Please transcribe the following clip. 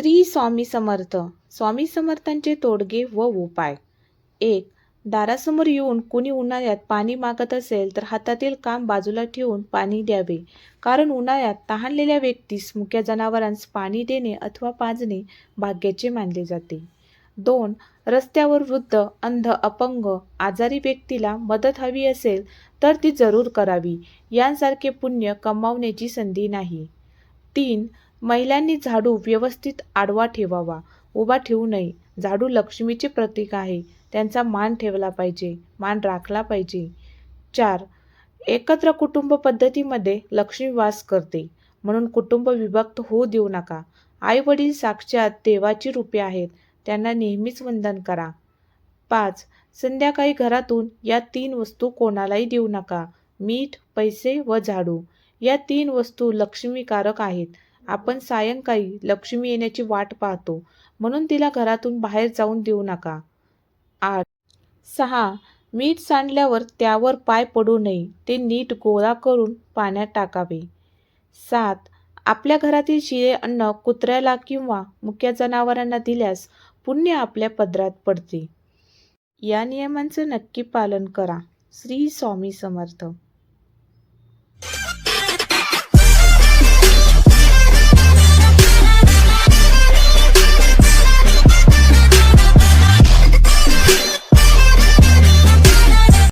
श्री स्वामी समर्थ. स्वामी समर्थांचे तोडगे व उपाय. एक दारासमोर येऊन कुणी उन्हाळ्यात पाणी मागत असेल तर हातातील काम बाजूला ठेवून पाणी द्यावे. कारण उन्हाळ्यात तहानलेल्या व्यक्तीस मुक्या जनावरांस पाणी देणे अथवा पाजणे भाग्याचे मानले जाते. दोन रस्त्यावर वृद्ध अंध अपंग आजारी व्यक्तीला मदत हवी असेल तर ती जरूर करावी. यांसारखे पुण्य कमावण्याची संधी नाही. तीन महिलांनी झाडू व्यवस्थित आडवा ठेवावा. उभा ठेवू नये. झाडू लक्ष्मीचे प्रतीक आहे. त्यांचा मान ठेवला पाहिजे. मान राखला पाहिजे. चार एकत्र कुटुंब पद्धतीमध्ये लक्ष्मी वास करते. म्हणून कुटुंब विभक्त होऊ देऊ नका. आई वडील साक्षात देवाची रूपे आहेत. त्यांना नेहमीच वंदन करा. पाच संध्याकाळी घरातून या तीन वस्तू कोणालाही देऊ नका. मीठ पैसे व झाडू. या तीन वस्तू लक्ष्मीकारक आहेत. आपण सायंकाळी लक्ष्मी येण्याची वाट पाहतो. म्हणून तिला घरातून बाहेर जाऊन देऊ नका. आठ. सहा. मीठ सांडल्यावर त्यावर पाय पडू नये. ते नीट गोळा करून पाण्यात टाकावे. सात. आपल्या घरातील शिळे अन्न कुत्र्याला किंवा मुक्या जनावरांना दिल्यास पुण्य आपल्या पदरात पडते. या नियमांचं नक्की पालन करा. श्री स्वामी समर्थ.